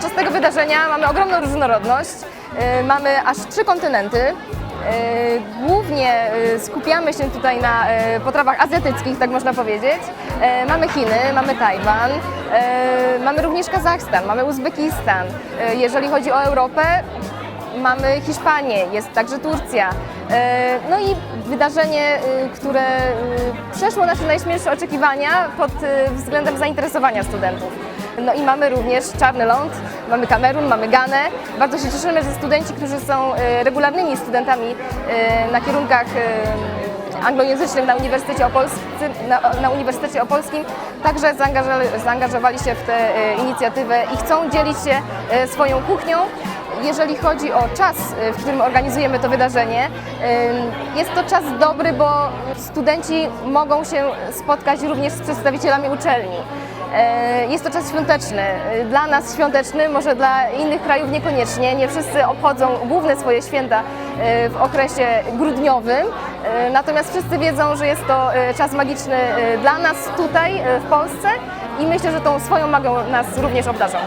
Podczas tego wydarzenia mamy ogromną różnorodność. E, Mamy aż trzy kontynenty. E, Głównie e, skupiamy się tutaj na potrawach azjatyckich, tak można powiedzieć. Mamy Chiny, mamy Tajwan, mamy również Kazachstan, mamy Uzbekistan. Jeżeli chodzi o Europę, mamy Hiszpanię, jest także Turcja. No i wydarzenie, które przeszło nasze najśmielsze oczekiwania pod względem zainteresowania studentów. No i mamy również Czarny Ląd, mamy Kamerun, mamy Ganę. Bardzo się cieszymy, że studenci, którzy są e, regularnymi studentami e, na kierunkach e, anglojęzycznym na Uniwersytecie, Opolskim, na, na Uniwersytecie Opolskim także zaangażowali, zaangażowali się w tę inicjatywę i chcą dzielić się swoją kuchnią. Jeżeli chodzi o czas, w którym organizujemy to wydarzenie, jest to czas dobry, bo studenci mogą się spotkać również z przedstawicielami uczelni. E, Jest to czas świąteczny. E, Dla nas świąteczny, może dla innych krajów niekoniecznie. Nie wszyscy obchodzą główne swoje święta e, w okresie grudniowym. Natomiast wszyscy wiedzą, że jest to czas magiczny dla nas tutaj w Polsce i myślę, że tą swoją magią nas również obdarzą.